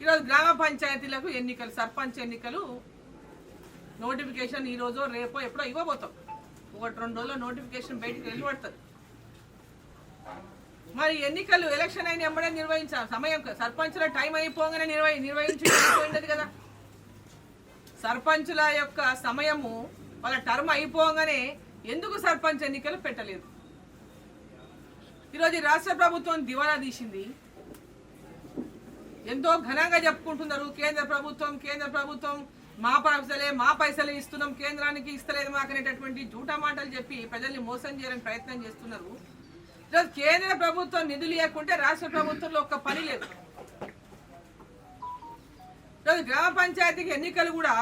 ఈరోజు గ్రామ పంచాయతీలకు ఎన్నికలు సర్పంచ్ ఎన్నికలు నోటిఫికేషన్ ఈరోజు రేపో ఎప్పుడో ఇవ్వబోతాం. ఒకటి రెండు రోజుల్లో నోటిఫికేషన్ బయటికి వెళ్ళిపడుతుంది మరి ఎన్నికలు ఎలక్షన్ అయిన ఎంబడే నిర్వహించాలి సమయం సర్పంచుల టైం అయిపోగానే నిర్వహి నిర్వహించి కదా. సర్పంచుల యొక్క సమయము వాళ్ళ టర్మ్ అయిపోగానే ఎందుకు సర్పంచ్ ఎన్నికలు పెట్టలేదు? ఈరోజు రాష్ట్ర ప్రభుత్వం దివాలా తీసింది. ఎంతో ఘనంగా చెప్పుకుంటున్నారు. కేంద్ర ప్రభుత్వం కేంద్ర ప్రభుత్వం మా పైసలే మా పైసలే ఇస్తున్నాం కేంద్రానికి ఇస్తలేదు మాకు అనేటటువంటి జూటా మాటలు చెప్పి ప్రజల్ని మోసం చేయడానికి ప్రయత్నం చేస్తున్నారు. కేంద్ర ప్రభుత్వం నిధులు ఇవ్వకుంటే రాష్ట్ర ప్రభుత్వంలో ఒక్క పని లేదు. ఈరోజు గ్రామ పంచాయతీకి ఎన్నికలు కూడా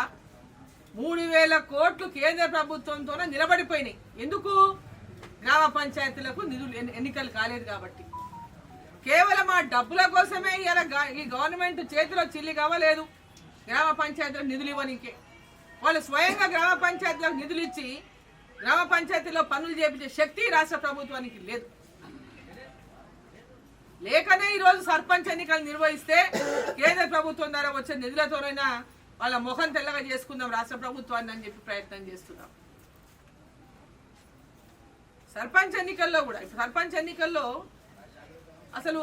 మూడు వేల కోట్లు కేంద్ర ప్రభుత్వంతోనే నిలబడిపోయినాయి. ఎందుకు? గ్రామ పంచాయతీలకు నిధులు ఎన్నికలు కాలేదు కాబట్టి. కేవలం ఆ డబ్బుల కోసమే ఇలా ఈ గవర్నమెంట్ చేతిలో చిల్లి కావలేదు గ్రామ పంచాయతీలకు నిధులు ఇవ్వనికే. వాళ్ళు స్వయంగా గ్రామ పంచాయతీలకు నిధులు ఇచ్చి గ్రామ పంచాయతీలో పనులు చేపించే శక్తి రాష్ట్ర ప్రభుత్వానికి లేదు. లేకనే ఈరోజు సర్పంచ్ ఎన్నికలు నిర్వహిస్తే కేంద్ర ప్రభుత్వం ద్వారా వచ్చే నిధులతోనైనా వాళ్ళ ముఖం తెల్లగా చేసుకుందాం రాష్ట్ర ప్రభుత్వాన్ని అని చెప్పి ప్రయత్నం చేస్తున్నాం. సర్పంచ్ ఎన్నికల్లో కూడా ఇప్పుడు సర్పంచ్ ఎన్నికల్లో అసలు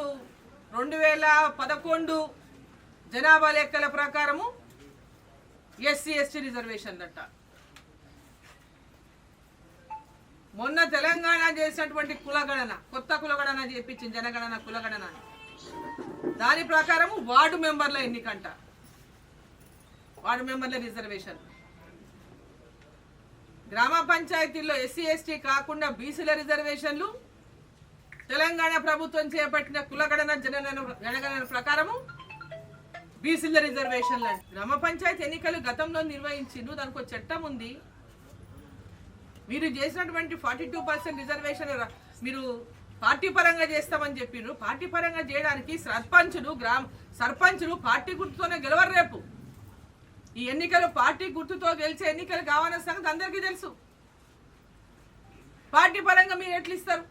రెండు వేల పదకొండు జనాభా లెక్కల ప్రకారము ఎస్సీ ఎస్టీ రిజర్వేషన్ మొన్న తెలంగాణ చేసినటువంటి కులగణన కొత్త కులగణన చేపించింది జనగణన కులగణన దాని ప్రకారము వార్డు మెంబర్ల ఎన్నికంట. వార్డు మెంబర్ల రిజర్వేషన్. గ్రామ పంచాయతీల్లో ఎస్సీ ఎస్టీ కాకుండా బీసీల రిజర్వేషన్లు తెలంగాణ ప్రభుత్వం చేపట్టిన కులగణన జనగణన జనగణన ప్రకారము బీసీల రిజర్వేషన్ల గ్రామ పంచాయతీ ఎన్నికలు గతంలో నిర్వహించిండు దానికి ఒక చట్టం ఉంది. మీరు చేసినటువంటి ఫార్టీ టూ పర్సెంట్ రిజర్వేషన్ మీరు పార్టీ పరంగా చేస్తామని చెప్పిండ్రు పార్టీ పరంగా చేయడానికి సర్పంచులు గ్రామ సర్పంచులు పార్టీ గుర్తుతోనే గెలవరు రేపు. ఈ ఎన్నికలు పార్టీ గుర్తుతో గెలిచే ఎన్నికలు కావాలన్న సంగతి అందరికీ తెలుసు. పార్టీ పరంగా మీరు ఎట్లా ఇస్తారు